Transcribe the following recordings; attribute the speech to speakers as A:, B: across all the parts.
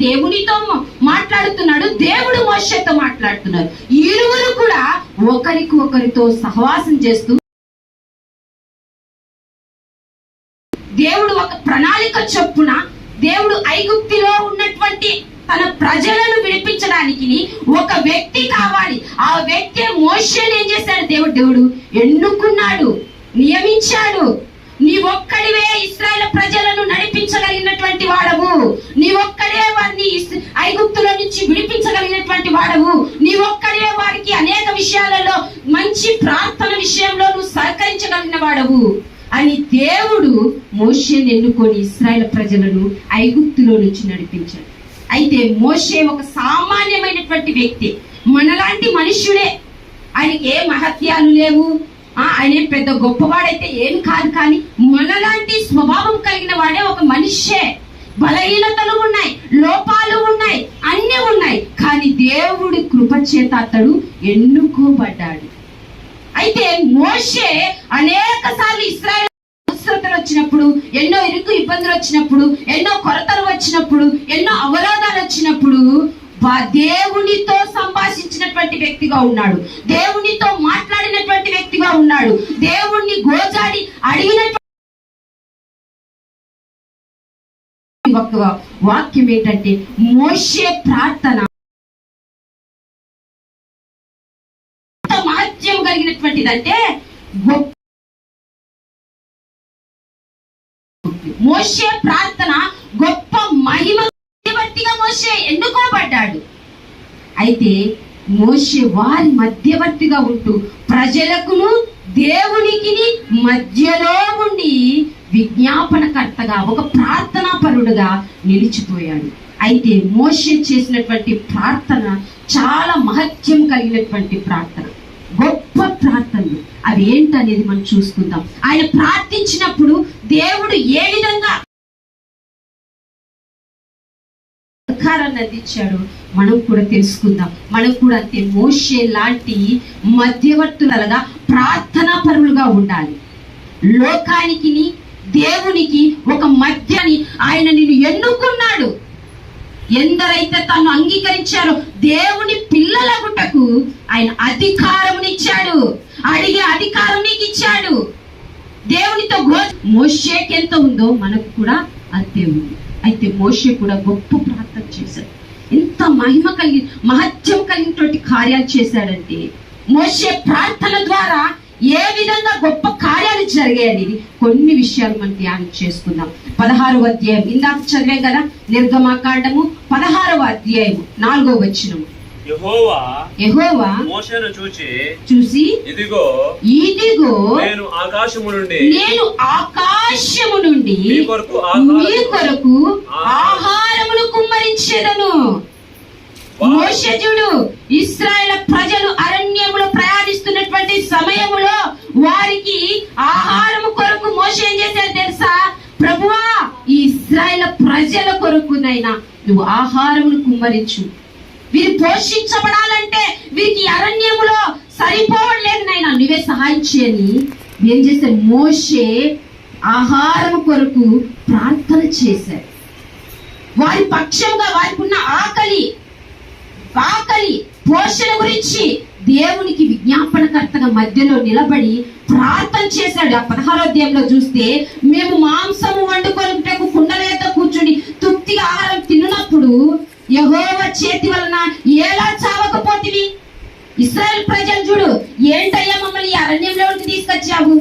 A: దేవునితో మాట్లాడుతున్నాడు దేవుడు మోషతో మాట్లాడుతున్నాడు. ఇరువురు కూడా ఒకరికి ఒకరితో సహవాసం చేస్తూ దేవుడు ఒక ప్రణాళిక చొప్పున దేవుడు ఐగుప్తిలో ఉన్నటువంటి తన ప్రజలను విడిపించడానికి ఒక వ్యక్తి కావాలి. ఆ వ్యక్తి మోషన్ ఏం చేశాడు? దేవుడు దేవుడు ఎన్నుకున్నాడు నియమించాడు. నీ ఒక్కడివే ఇస్రాయల్ ప్రజలను నడిపించగలిగినటువంటి వాడవు. నీ ఒక్కడే వారిని ఐగుప్తుల నుంచి విడిపించగలిగినటువంటి వాడవు. నీ ఒక్కడే వారికి అనేక విషయాలలో మంచి ప్రార్థన విషయంలో నువ్వు సహకరించగలిగిన వాడవు. అని దేవుడు మోషేని ఎన్నుకొని ఇస్రాయల్ ప్రజలను ఐగుప్తులో నుంచి నడిపించాడు. అయితే మోషే ఒక సామాన్యమైనటువంటి వ్యక్తి. మనలాంటి మనుష్యుడే. ఆయనకి ఏ మహత్యాలు లేవు ఆయన పెద్ద గొప్పవాడైతే ఏం కాదు కానీ మనలాంటి స్వభావం కలిగిన వాడే ఒక మనిషే. బలహీనతలు ఉన్నాయి లోపాలు ఉన్నాయి అన్ని ఉన్నాయి. కానీ దేవుడి కృప చేత అతడు ఎన్నుకోబడ్డాడు. అయితే మోషే అనేక సార్లు ఇస్రాయల్ అవసరతలు వచ్చినప్పుడు ఎన్నో ఇరుకు ఇబ్బందులు వచ్చినప్పుడు ఎన్నో కొరతలు వచ్చినప్పుడు ఎన్నో అవరోధాలు వచ్చినప్పుడు దేవునితో సంభాషించినటువంటి వ్యక్తిగా ఉన్నాడు. దేవునితో మాట్లాడినటువంటి వ్యక్తిగా ఉన్నాడు. దేవుణ్ణి గోచాడి అడిగినటువంటి ఒక వాక్యం ఏంటంటే మోషే ప్రార్థన. మహత్యం కలిగినటువంటిదంటే గొప్ప మోషే ప్రార్థన గొప్ప మహిమ మధ్యవర్తిగా మోషే ఎన్నుకోబడ్డాడు. అయితే మోషే వారి మధ్యవర్తిగా ఉంటూ ప్రజలకును దేవునికి మధ్యలో ఉండి విజ్ఞాపనకర్తగా ఒక ప్రార్థనా పరుడుగా నిలిచిపోయాడు. అయితే మోషే చేసినటువంటి ప్రార్థన చాలా మహత్యం కలిగినటువంటి ప్రార్థన. గొప్ప ప్రార్థనలు. అవి ఏంటనేది మనం చూసుకుందాం. ఆయన ప్రార్థించినప్పుడు దేవుడు ఏ విధంగా అధికారాన్ని అందించాడు? మనం కూడా తెలుసుకుందాం. మనం కూడా అంతే మోషే లాంటి మధ్యవర్తులగా ప్రార్థనా పరులుగా ఉండాలి. లోకానికి దేవునికి ఒక మధ్యని ఆయన నిన్ను ఎన్నుకున్నాడు. ఎందరైతే తను అంగీకరించారో దేవుని పిల్లలగుటకు ఆయన అధికారమునిచ్చాడు. అడిగే అధికారం నీకు ఇచ్చాడు దేవునితో గో మోషేకి ఎంత ఉందో మనకు కూడా అంతే ఉంది. అయితే మోషే కూడా గొప్ప ప్రార్థన చేశాడు. ఎంత మహిమ కలిగి మహత్యం కలిగినటువంటి కార్యాలు చేశాడంటే మోషే ప్రార్థన ద్వారా ఏ విధంగా గొప్ప కార్యాలు జరిగాయని కొన్ని విషయాలు మనం ధ్యానం చేసుకుందాం. పదహారవ అధ్యాయం. ఇందాక చదివాం కదా నిర్గమాకాండము పదహారవ అధ్యాయము నాలుగో
B: యెహోవా మోషేను చూచి
A: చూసి
B: ఇదిగో
A: ఇదిగో
B: నేను ఆకాశము నుండి
A: నేను ఆకాశము నుండి
B: మీ కొరకు ఆహారము-
A: మీ మోషజుడు ఇస్రాయల ప్రజలు అరణ్యములో ప్రయాణిస్తున్నటువంటి సమయములో వారికి ఆహారము కొరకు మోస ఏం చేశారు తెలుసా? ప్రభువా ఈ ఇస్రాయల ప్రజల కొరకునైనా నువ్వు ఆహారమును కుమ్మరించు. వీరు పోషించబడాలంటే వీరికి అరణ్యములో సరిపోవట్లేదు నైనా నువ్వే సహాయం చేయని. ఏం చేశారు మోషే ఆహారం కొరకు ప్రార్థన చేశారు వారి పక్షంగా వారికి ఉన్న ఆకలి ఆకలి పోషణ గురించి దేవునికి విజ్ఞాపనకర్తగా మధ్యలో నిలబడి ప్రార్థన చేశాడు. ఆ పదహారో అధ్యాయంలో చూస్తే మేము మాంసము వండుకొనుటకు కుండలేతో కూర్చుని తృప్తిగా ఆహారం తిన్నప్పుడు యహోవ చేతి వలన ఎలా చావకపోతివి? ఇస్రాయల్ ప్రజలు చూడు ఏంటయ్యా మమ్మల్ని అరణ్యంలోకి తీసుకొచ్చావు?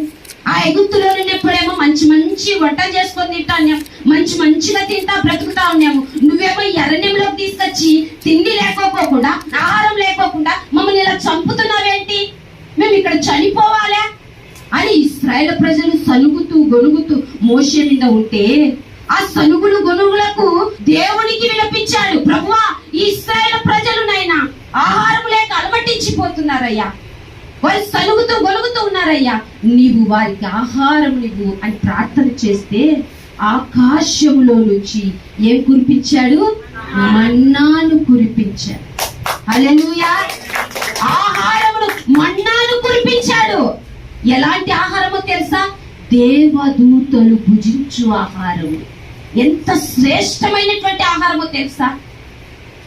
A: ఆ ఎగుత్తులో ఉన్నప్పుడేమో మంచి మంచి వంట చేసుకొని తింటా ఉన్నాం. మంచి మంచిగా తింటా బ్రతుకుతా ఉన్నాము. నువ్వేమో ఈ తీసుకొచ్చి తిండి లేకపోకుండా ఆహారం లేకోకుండా మమ్మల్ని ఇలా చంపుతున్నావేంటి? మేము ఇక్కడ చనిపోవాలా? అని ఇస్రాయేల్ ప్రజలు సలుగుతూ గొనుగుతూ మోషే మీద ఉంటే ఆ సలుగులు గొనుగులకు దేవునికి విలపించాడు ప్రభువా ఈ ఇస్రాయేల్ ప్రజలు నైనా ఆహారం లేక అలమటించిపోతున్నారయ్యా. వారు సలుగుతూ గొలుగుతూ ఉన్నారయ్యా. నీవు వారికి ఆహారం నీవు అని ప్రార్థన చేస్తే ఆకాశములో నుంచి ఏం కురిపించాడు? మన్నాను కురిపించాడు. అలెలుయా ఆహారమును మన్నాను కురిపించాడు. ఎలాంటి ఆహారమో తెలుసా? దేవదూతలు భుజించు ఆహారం. ఎంత శ్రేష్టమైనటువంటి ఆహారమో తెలుసా?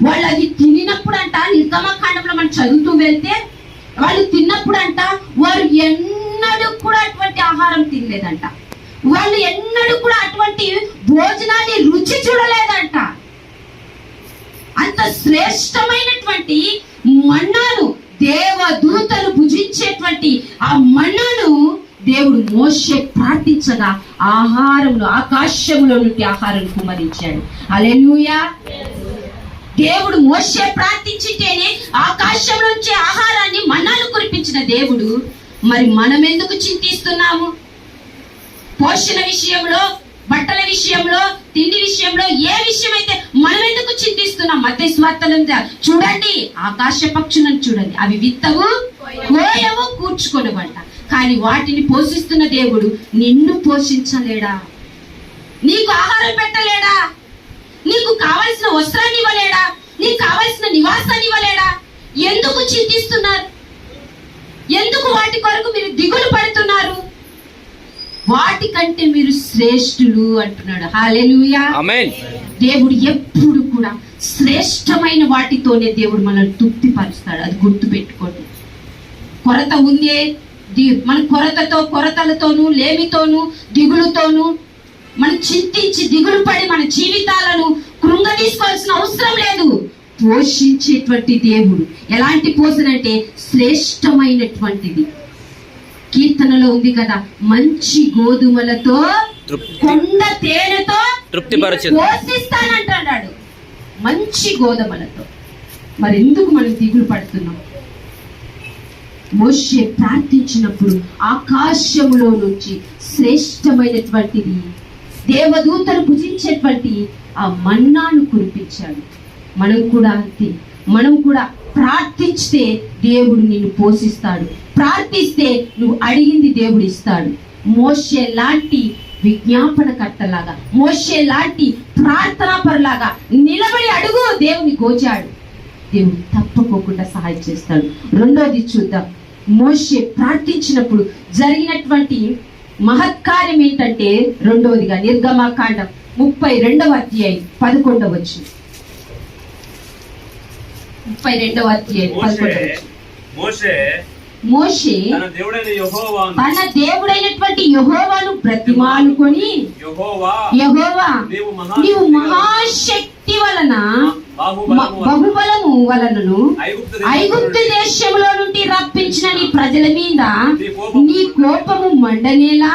A: వాళ్ళు అది తినినప్పుడు అంట నిర్గమకాండంలో మనం చదువుతూ వెళ్తే వాళ్ళు తిన్నప్పుడు అంట వారు ఎన్నడూ కూడా అటువంటి ఆహారం తినలేదంట. వాళ్ళు ఎన్నడూ కూడా అటువంటి భోజనాన్ని రుచి చూడలేదంట. అంత శ్రేష్టమైనటువంటి మన్నాను దేవదూతలు భుజించేటువంటి ఆ మన్నాను దేవుడు మోసే ప్రార్థించగా ఆహారంలో ఆకాశంలో నుండి ఆహారం కుమరించాడు అలెలుయా దేవుడు మోసే ప్రార్థించితేనే ఆకాశం నుంచి దేవుడు మరి మనం ఎందుకు చింతిస్తున్నాము? పోషణ విషయంలో బట్టల విషయంలో తిండి విషయంలో ఏ విషయం అయితే మనం ఎందుకు చింతిస్తున్నాం? మధ్య స్వార్థలు చూడండి ఆకాశ పక్షులను చూడండి. అవి విత్తవు కోయవు కూర్చుకొనబంట కానీ వాటిని పోషిస్తున్న దేవుడు నిన్ను పోషించలేడా? నీకు ఆహారం పెట్టలేడా? నీకు కావలసిన వస్త్రాన్ని ఇవ్వలేడా? నీకు కావలసిన నివాసాన్ని ఇవ్వలేడా? ఎందుకు చింతిస్తున్నారు? ఎందుకు వాటి కొరకు మీరు దిగులు పడుతున్నారు? వాటి కంటే మీరు శ్రేష్ఠులు అంటున్నాడు. హాలెలూయా దేవుడు ఎప్పుడు కూడా శ్రేష్టమైన వాటితోనే దేవుడు మనల్ని తృప్తిపరుస్తాడు. అది గుర్తు పెట్టుకోండి. కొరత ఉందే మన కొరతతో కొరతలతోనూ లేమితోనూ దిగులుతోనూ మనం చింతించి దిగులు పడి మన జీవితాలను కృంగ తీసుకోవాల్సిన అవసరం లేదు. పోషించేటువంటి దేవుడు. ఎలాంటి పోషణ అంటే శ్రేష్టమైనటువంటిది. కీర్తనలో ఉంది కదా మంచి గోధుమలతో కొండ తేనెతో. పోషిస్తానంటాడు మంచి గోధుమలతో. మరి ఎందుకు మనం దిగులు పడుతున్నాం? మోషే ప్రార్థించినప్పుడు ఆకాశములో నుంచి శ్రేష్టమైనటువంటిది దేవదూతలు భుజించేటువంటి ఆ మన్నాను కురిపించాడు. మనం కూడా అంతే. మనం కూడా ప్రార్థిస్తే దేవుడు నిన్ను పోషిస్తాడు. ప్రార్థిస్తే నువ్వు అడిగింది దేవుడు ఇస్తాడు. మోసే లాంటి విజ్ఞాపన కర్తలాగా లాంటి ప్రార్థనా పరులాగా నిలబడి అడుగు దేవుని గోచాడు. దేవుడు తప్పకోకుండా సహాయం చేస్తాడు. రెండోది చూద్దాం. మోసే ప్రార్థించినప్పుడు జరిగినటువంటి మహత్కార్యం ఏంటంటే రెండవదిగా నిర్గమాకాండం ముప్పై రెండవ అధ్యాయం పదకొండవచ్చు వచ్చు ముప్పై రెండవ
B: మోషే తన
A: దేవుడైనటువంటి యహోవాను బ్రతిమాలుకొని
B: యెహోవా
A: యహోవా
B: నీవు మహాశక్తి
A: వలన
B: బాహుబలము
A: వలనను
B: ఐగుప్తు
A: దేశంలో నుండి రప్పించిన నీ ప్రజల మీద నీ కోపము మండనేలా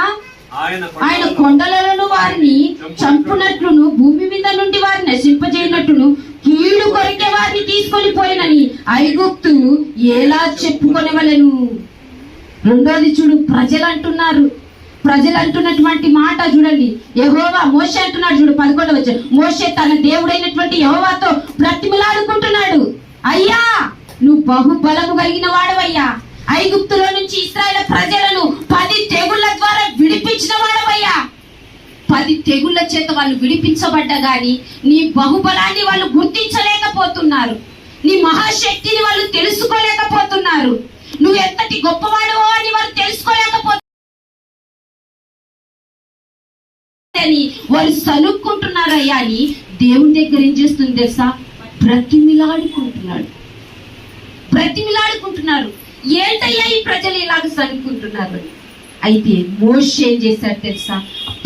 B: ఆయన కొండలను
A: వారిని చంపునట్లును. భూమి మీద నుండి వారిని నశింపజేయనట్టును కీడు కొరికే వారిని తీసుకొని పోయినని ఐగుప్తు ఎలా చెప్పుకొనివలను? రెండోది చూడు ప్రజలు అంటున్నారు ప్రజలు అంటున్నటువంటి మాట చూడండి. యహోవా మోషే అంటున్నాడు చూడు పదకొండవ వచ్చి మోషే తన దేవుడైనటువంటి యహోవాతో బ్రతిమలాడుకుంటున్నాడు. అయ్యా నువ్వు బహుబలము కలిగిన వాడవయ్యా. ఐగుప్తులో నుంచి ఇస్రాయేల్ ప్రజలను పది తెగుళ్ళ ద్వారా విడిపించిన వాడవయ్యా. పది తెగుళ్ళ చేత వాళ్ళు విడిపించబడ్డా గాని నీ బహుబలాన్ని వాళ్ళు గుర్తించలేకపోతున్నారు. నీ మహాశక్తిని వాళ్ళు తెలుసుకోలేకపోతున్నారు. నువ్వు ఎంతటి గొప్పవాడవో అని వాళ్ళు తెలుసుకోలేకపోతున్నారు. వాళ్ళు సనుక్కుంటున్నారయ్యా అని దేవుని దగ్గర ఏం చేస్తుంది తెలుసా? బ్రతిమిలాడుకుంటున్నాడు. బ్రతిమిలాడుకుంటున్నారు. ఏంటయ్యా ఈ ప్రజలు ఇలాగ సనుక్కుంటున్నారు అని? అయితే మోష ఏం చేశాడు తెలుసా?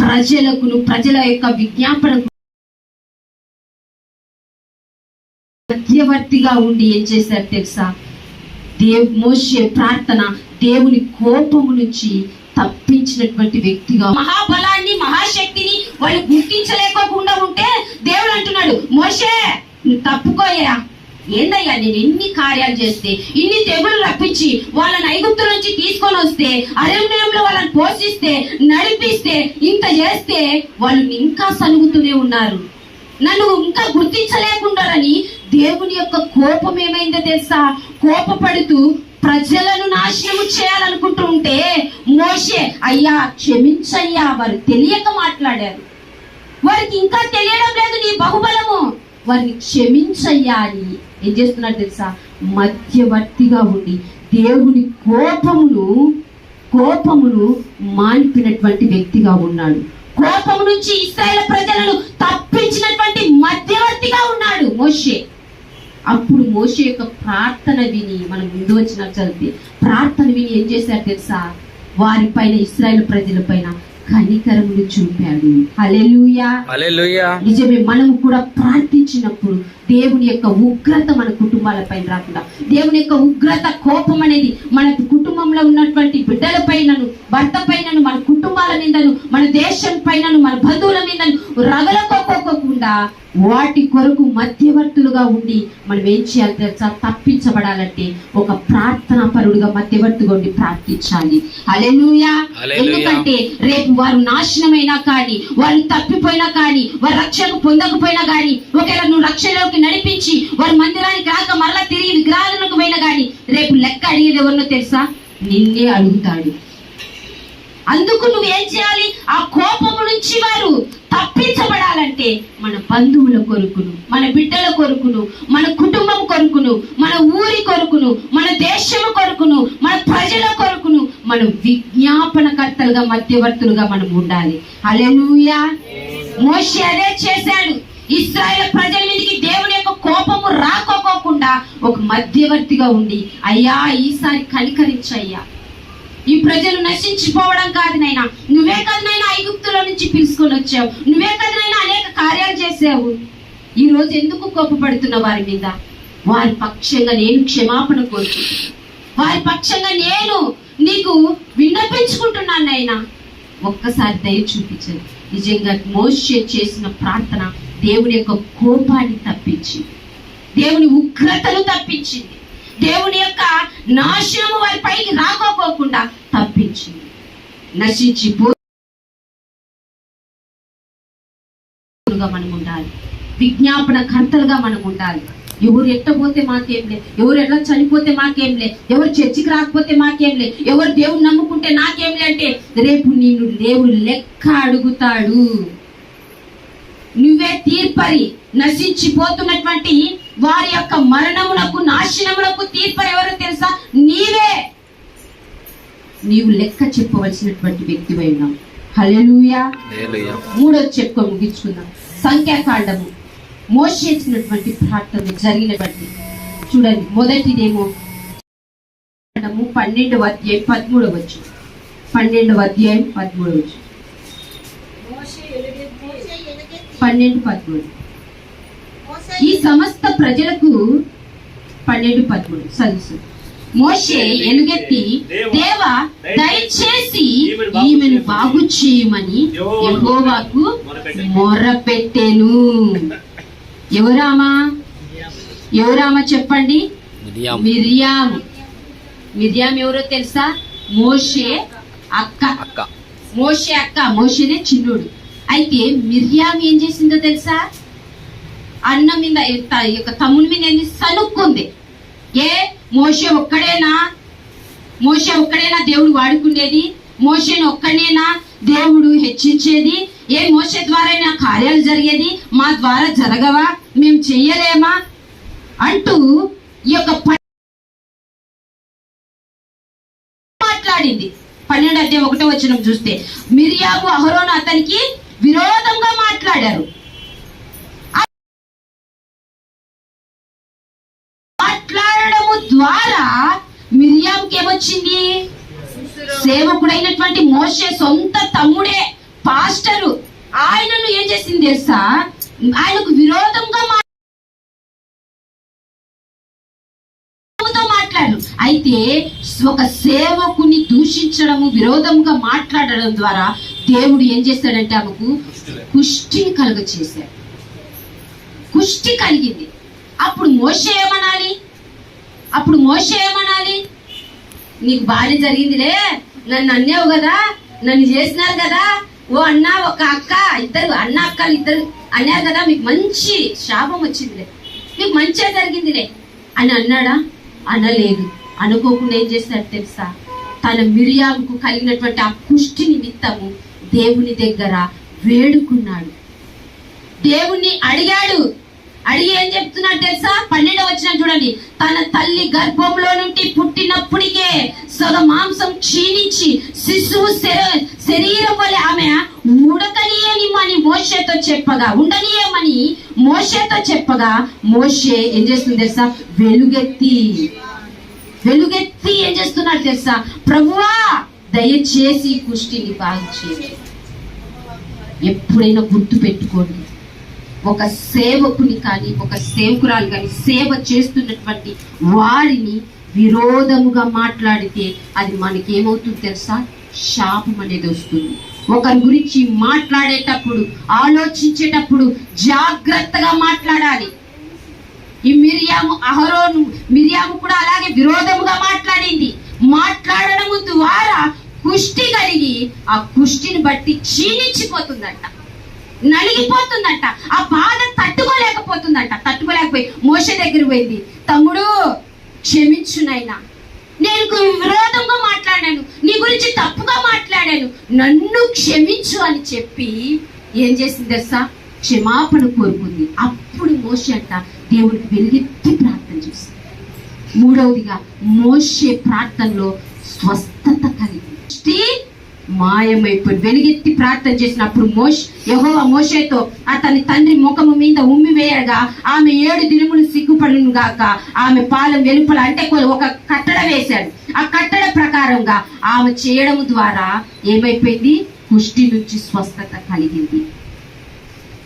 A: ప్రజలకు ప్రజల యొక్క విజ్ఞాపనకు మధ్యవర్తిగా ఉండి ఏం చేశారు తెలుసా? దేవ్ మోషే ప్రార్థన దేవుని కోపము నుంచి తప్పించినటువంటి వ్యక్తిగా మహాబలాన్ని మహాశక్తిని వాళ్ళు గుర్తించలేకోకుండా ఉంటే దేవుడు అంటున్నాడు మోషే తప్పుకోయరా? ఏందయ్యా నేను ఎన్ని కార్యాలు చేస్తే ఇన్ని తెగులు రప్పించి వాళ్ళని ఐగుప్తు నుంచి తీసుకొని వస్తే అరణ్యంలో వాళ్ళని పోషిస్తే నడిపిస్తే ఇంత చేస్తే వాళ్ళు ఇంకా సనుగుతూనే ఉన్నారు. నన్ను ఇంకా గుర్తించలేకుండారని దేవుని యొక్క కోపం ఏమైందో తెలుసా? కోపపడుతూ ప్రజలను నాశనము చేయాలనుకుంటూ ఉంటే మోషే అయ్యా క్షమించయ్యా వారు తెలియక మాట్లాడారు. వారికి ఇంకా తెలియడం లేదు నీ బహుబలము. వారిని క్షమించయ్యా అని ఏం చేస్తున్నాడు తెలుసా? మధ్యవర్తిగా ఉండి దేవుని కోపమును కోపమును మాన్పినటువంటి వ్యక్తిగా ఉన్నాడు. కోపం నుంచి ఇస్రాయేల్ ప్రజలను తప్పించినటువంటి మధ్యవర్తిగా ఉన్నాడు మోషే. అప్పుడు మోషే యొక్క ప్రార్థన విని మనం ముందు వచ్చిన చదివితే ప్రార్థన విని ఏం చేశారు తెలుసా? వారిపైన ఇస్రాయేల్ ప్రజల పైన కనికరములు చూపాడు. నిజమే మనము కూడా ప్రార్థించినప్పుడు దేవుని యొక్క ఉగ్రత మన కుటుంబాలపైన రాకుండా దేవుని యొక్క ఉగ్రత కోపం అనేది మన కుటుంబంలో ఉన్నటువంటి బిడ్డల పైనను భర్త పైనను మన కుటుంబాల మీదను మన దేశం పైనను మన బంధువుల మీదను రగలకోకోకుండా వాటి కొరకు మధ్యవర్తులుగా ఉండి మనం ఏం చేయాలి తెలుసా? తప్పించబడాలంటే ఒక ప్రార్థనా పరుడుగా మధ్యవర్తిగా ఉండి ప్రార్థించాలి. హల్లెలూయా. ఎందుకంటే రేపు వారు నాశనమైనా కానీ వారు తప్పిపోయినా కానీ వారు రక్షణ పొందకపోయినా కానీ ఒకవేళ నువ్వు రక్షణలోకి నడిపించి వారి మందిరానికి రాక మరలా తిరిగి విగ్రహాలకు పోయినా కానీ రేపు లెక్క అడిగేది ఎవరినో తెలుసా? నిన్నే అడుగుతాడు. అందుకు నువ్వేం చేయాలి? ఆ కోపము నుంచి వారు తప్పించబడాలంటే మన బంధువుల కొరుకును మన బిడ్డల కొరుకును మన కుటుంబం కొరుకును మన ఊరి కొరుకును మన దేశం కొరకును మన ప్రజల కొరకును మనం విజ్ఞాపనకర్తలుగా మధ్యవర్తులుగా మనం ఉండాలి. అలెలుయా మోషి అదే చేశాడు. ఇస్రాయల్ ప్రజల మీదకి దేవుని యొక్క కోపము రాకోకోకుండా ఒక మధ్యవర్తిగా ఉండి అయ్యా ఈసారి కనికరించయ్యా. ఈ ప్రజలు నశించిపోవడం కాదు నైనా. నువ్వే కదనైనా ఐగుప్తులో నుంచి పిలుచుకొని వచ్చావు. నువ్వే కదనైనా అనేక కార్యాలు చేసావు. ఈ రోజు ఎందుకు కోపపడుతున్న వారి మీద? వారి పక్షంగా నేను క్షమాపణ కోరుకుంటున్నాను వారి పక్షంగా నేను నీకు విన్నపించుకుంటున్నాను నైనా. ఒక్కసారి దయ చూపించండి. నిజంగా మోషే చేసిన ప్రార్థన దేవుని యొక్క కోపాన్ని తప్పించి దేవుని ఉగ్రతను తప్పించింది. దేవుని యొక్క నాశనము వారి పైకి రాకపోకుండా తప్పించి నశించి మనం ఉండాలి. విజ్ఞాపన కర్తలుగా మనం ఉండాలి. ఎవరు ఎట్టపోతే మాకేం లే ఎవరు ఎట్లా చనిపోతే మాకేం లే ఎవరు చర్చికి రాకపోతే మాకేం లే ఎవరు దేవుని నమ్ముకుంటే నాకేం లే అంటే రేపు నిన్ను దేవుడు లెక్క అడుగుతాడు. నువ్వే తీర్పరి. నశించిపోతున్నటువంటి వారి యొక్క మరణమునకు నాశనమునకు తీర్పరి ఎవరో తెలుసా? నీవే. నీవు లెక్క చెప్పవలసినటువంటి వ్యక్తివై ఉన్నావు. హల్లెలూయా.
C: హల్లెలూయా.
A: మూడో చెప్పుకో ముగించుకుందాం. సంఖ్యాకాండము. మోసేసినటువంటి ప్రార్థన జరిగినటువంటి చూడండి మొదటిదేమో పన్నెండవ అధ్యాయం పదమూడవ వచ్చు పన్నెండవ అధ్యాయం పదమూడవ వచ్చు పన్నెండు పదమూడు. ఈ సమస్త ప్రజలకు పన్నెండు పదమూడు చదువు మోషే ఎలుగెత్తి దేవా దయచేసి ఈమెను బాగు చేయమని యెహోవాకు మొరపెట్టెను. ఎవరామా? ఎవరామా చెప్పండి?
C: మిరియాం
A: మిరియాము. మిరియాం ఎవరో తెలుసా? మోషే అక్క.
C: అక్క.
A: మోషే అక్క. మోషేనే చిన్నుడు. అయితే మిర్యాం ఏం చేసిందో తెలుసా? అన్న మీద ఈ యొక్క తమ్ముని మీద ఏంది? సనుక్కుంది ఏ? మోష ఒక్కడేనా? మోష ఒక్కడేనా దేవుడు వాడుకునేది? మోషని ఒక్కడేనా దేవుడు హెచ్చించేది? ఏ మోషే ద్వారా కార్యాలు జరిగేది? మా ద్వారా జరగవా? మేము చెయ్యలేమా? అంటూ ఈ యొక్క మాట్లాడింది. పన్నెండు అధ్యాయం ఒకటో వచ్చిన చూస్తే మిరియాకు అహరోను అతనికి విరోధంగా మాట్లాడారు. మిరియాంకి ఏమొచ్చింది సేవకుడైనటువంటి మోషే సొంత తమ్ముడే పాస్టరు. ఆయనను ఏం చేసింది తెలుసా? ఆయనకు విరోధంగా మాట్లాడు. అయితే ఒక సేవకుని దూషించడము విరోధంగా మాట్లాడడం ద్వారా దేవుడు ఏం చేస్తాడంటే ఆమెకు కుష్టిని కలుగ చేశాడు కుష్టి కలిగింది. అప్పుడు మోస ఏమనాలి? అప్పుడు మోస ఏమనాలి? నీకు బాగా జరిగిందిలే. నన్ను అన్నావు కదా నన్ను చేసినారు కదా. ఓ అన్న ఒక అక్క ఇద్దరు అన్న అక్కలు ఇద్దరు అన్నారు కదా మీకు మంచి శాపం వచ్చిందిలే. మీకు మంచిగా జరిగిందిలే. అని అన్నాడా? అనలేదు. అనుకోకుండా ఏం చేస్తాడు తెలుసా? తన మిరియాకు కలిగినటువంటి ఆ పుష్టి నిమిత్తము దేవుని దగ్గర వేడుకున్నాడు. దేవుణ్ణి అడిగాడు అడిగి ఏం చెప్తున్నాడు తెలుసా? పన్నెండు వచ్చిన చూడండి. తన తల్లి గర్భంలో నుండి పుట్టినప్పటికే సగ మాంసం క్షీణించి శిశువు శరీరం వల్ల ఆమె ఉడకనీయనిమని మోషేతో చెప్పగా ఉండనీయమని మోషేతో చెప్పగా మోషే ఏం చేస్తుంది తెలుసా? వెలుగెత్తి వెలుగెత్తి ఏం చేస్తున్నాడు తెలుసా? ప్రభువా దయచేసి కుష్టిని బాగు చేయండి ఎప్పుడైనా గుర్తు పెట్టుకోండి. ఒక సేవకుని కానీ ఒక సేవకురాలు కానీ సేవ చేస్తున్నటువంటి వారిని విరోధముగా మాట్లాడితే అది మనకి ఏమవుతుంది తెలుసా? శాపం అనేది వస్తుంది. ఒకరి గురించి మాట్లాడేటప్పుడు ఆలోచించేటప్పుడు జాగ్రత్తగా మాట్లాడాలి. ఈ మిరియాము అహరోను మిరియాము కూడా అలాగే విరోధముగా మాట్లాడింది. మాట్లాడడం ద్వారా కుష్టి కలిగి ఆ కుష్టిని బట్టి క్షీణించిపోతుందంట. నలిగిపోతుందంట. ఆ బాధ తట్టుకోలేకపోతుందంట. తట్టుకోలేకపోయి మోస దగ్గర పోయింది. తమ్ముడు క్షమించునైనా నేను విరోధంగా మాట్లాడాను. నీ గురించి తప్పుగా మాట్లాడాను. నన్ను క్షమించు అని చెప్పి ఏం చేసింది తెలుసా? క్షమాపణ కోరుకుంది. అప్పుడు మోషే అంట దేవుడికి వెలుగెత్తి ప్రార్థన చేసింది. మూడవదిగా మోసే ప్రార్థనలో స్వస్థత కలిగింది. మాయమైపోయి వెలుగెత్తి ప్రార్థన చేసినప్పుడు మోష్ యెహోవా మోషేతో అతని తండ్రి ముఖము మీద ఉమ్మి వేయగా ఆమె ఏడు దినములు సిగ్గుపడును గాక ఆమె పాలెం వెలుపల అంటే ఒక కట్టడ వేశాడు. ఆ కట్టడ ప్రకారంగా ఆమె చేయడం ద్వారా ఏమైపోయింది? కుష్టి నుంచి స్వస్థత కలిగింది.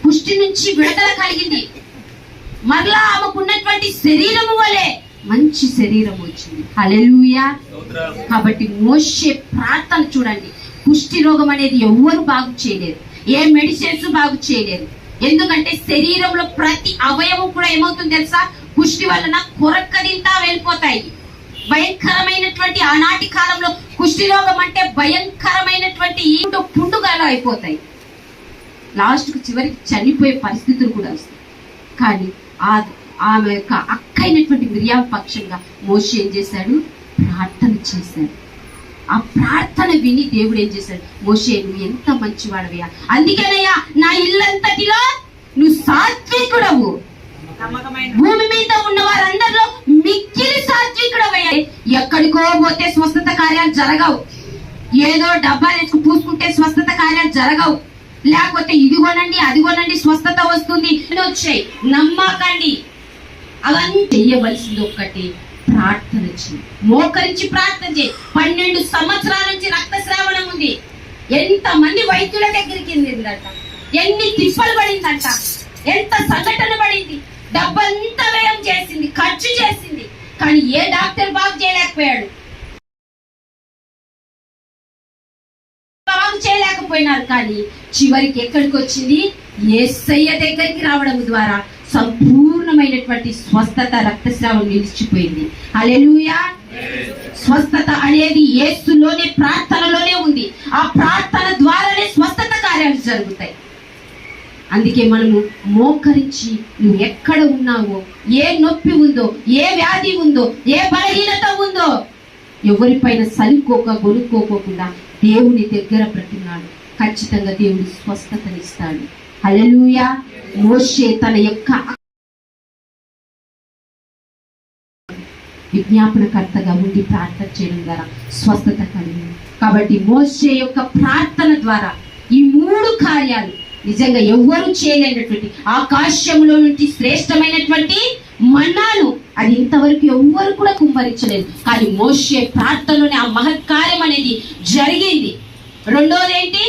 A: కుష్టి నుంచి విడుదల కలిగింది. మరలా ఆమెకున్నటువంటి శరీరము వలె మంచి శరీరం వచ్చింది.
B: స్తోత్రం
A: కాబట్టి మోషే ప్రార్థన చూడండి. కుష్టి రోగం అనేది ఎవ్వరు బాగు చేయలేరు. ఏ మెడిసిన్స్ బాగు చేయలేరు. ఎందుకంటే శరీరంలో ప్రతి అవయవం కూడా ఏమవుతుంది తెలుసా? కుష్టి వలన కొరక్కదింతా వెళ్ళిపోతాయి. భయంకరమైనటువంటి ఆనాటి కాలంలో కుష్టి రోగం అంటే భయంకరమైనటువంటి ఈటు పుండుగాలు అయిపోతాయి. లాస్ట్కు చివరికి చనిపోయే పరిస్థితులు కూడా వస్తాయి. కానీ ఆ ఆమె యొక్క అక్క అయినటువంటి పక్షంగా మోషి ఏం చేశాడు? ప్రార్థన చేశాడు. ఆ ప్రార్థన విని దేవుడు ఏం చేశాడు? మోషే నువ్వు ఎంత మంచివాడవయ్యా అందుకేనయ్యా నా ఇల్లంతటిలో నువ్వు సాత్వికుడవు. భూమి మీద ఉన్న వారందరిలో మిక్కిలి సాత్వికుడవయ్యా. ఎక్కడికో పోతే స్వస్థత కార్యాలు జరగవు. ఏదో డబ్బా తెచ్చుకు పూసుకుంటే స్వస్థత కార్యాలు జరగవు. లేకపోతే ఇది కొనండి అది కొనండి స్వస్థత వస్తుంది. వచ్చాయి నమ్మకండి. అవన్నీ చెయ్యవలసింది ఒక్కటి. ప్రార్థన చేయి. మోకరించి ప్రార్థన చేయి. పన్నెండు సంవత్సరాల నుంచి రక్తస్రావణం ఉంది. ఎంత మంది వైద్యుల దగ్గరికి వెళ్ళిందంట? ఎన్ని తిప్పలు పడిందంట? ఎంత సంఘటన పడింది? డబ్బంతా వ్యయం చేసింది ఖర్చు చేసింది. కానీ ఏ డాక్టర్ బాగు చేయలేకపోయాడు. బాగు చేయలేకపోయినారు కానీ చివరికి ఎక్కడికి వచ్చింది ఏసయ్య దగ్గరికి రావడం ద్వారా. సంపూర్ణమైనటువంటి స్వస్థత రక్తస్రావం నిలిచిపోయింది. అలెలుయా స్వస్థత అనేది ఏసులోనే ప్రార్థనలోనే ఉంది. ఆ ప్రార్థన ద్వారానే స్వస్థత కార్యాలు జరుగుతాయి. అందుకే మనము మోకరించి నువ్వు ఎక్కడ ఉన్నావో ఏ నొప్పి ఉందో ఏ వ్యాధి ఉందో ఏ బలహీనత ఉందో ఎవరిపైన సలుకోక గొనుక్కోకోకుండా దేవుని దగ్గర ప్రతిన్నాడు ఖచ్చితంగా దేవుడు స్వస్థతనిస్తాడు. హలలుయ మోషే తన యొక్క విజ్ఞాపనకర్తగా ఉండి ప్రార్థన చేయడం ద్వారా స్వస్థత కలిగింది. కాబట్టి మోషే యొక్క ప్రార్థన ద్వారా ఈ మూడు కార్యాలు నిజంగా ఎవ్వరూ చేయలేనటువంటి ఆకాశంలో నుండి శ్రేష్టమైనటువంటి మన్నాను అది ఇంతవరకు ఎవ్వరు కూడా కుమ్మరించలేదు. కానీ మోషే ప్రార్థనలోనే ఆ మహత్కార్యం అనేది జరిగింది. రెండోది ఏంటి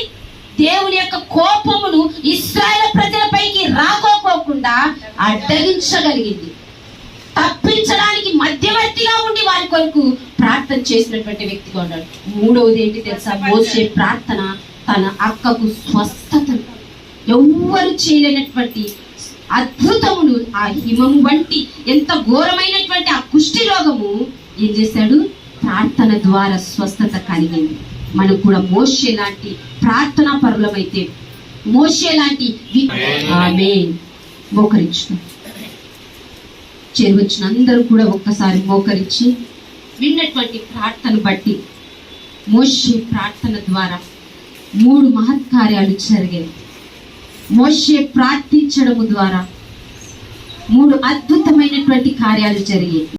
A: దేవుని యొక్క కోపమును ఇస్రాయేల్ ప్రజలపైకి రాకోకోకుండా అడ్డగించగలిగింది. తప్పించడానికి మధ్యవర్తిగా ఉండి వారి కొరకు ప్రార్థన చేసినటువంటి వ్యక్తిగా ఉన్నాడు. మూడవది ఏంటి తెలుసా? మోసే ప్రార్థన తన అక్కకు స్వస్థతను. ఎవ్వరు చేయలేనటువంటి అద్భుతమును ఆ హిమము వంటి ఎంత ఘోరమైనటువంటి ఆ కుష్టి రోగము ఏం చేశాడు? ప్రార్థన ద్వారా స్వస్థత కలిగింది. మనం కూడా మోషే లాంటి ప్రార్థనా పరులమైతే మోషే లాంటి ఆమేన్. మోకరించుతాం చేరువచ్చిన అందరూ కూడా ఒక్కసారి మోకరించి విన్నటువంటి ప్రార్థన బట్టి మోషే ప్రార్థన ద్వారా మూడు మహత్కార్యాలు జరిగాయి. మోషే ప్రార్థించడము ద్వారా మూడు అద్భుతమైనటువంటి కార్యాలు జరిగాయి.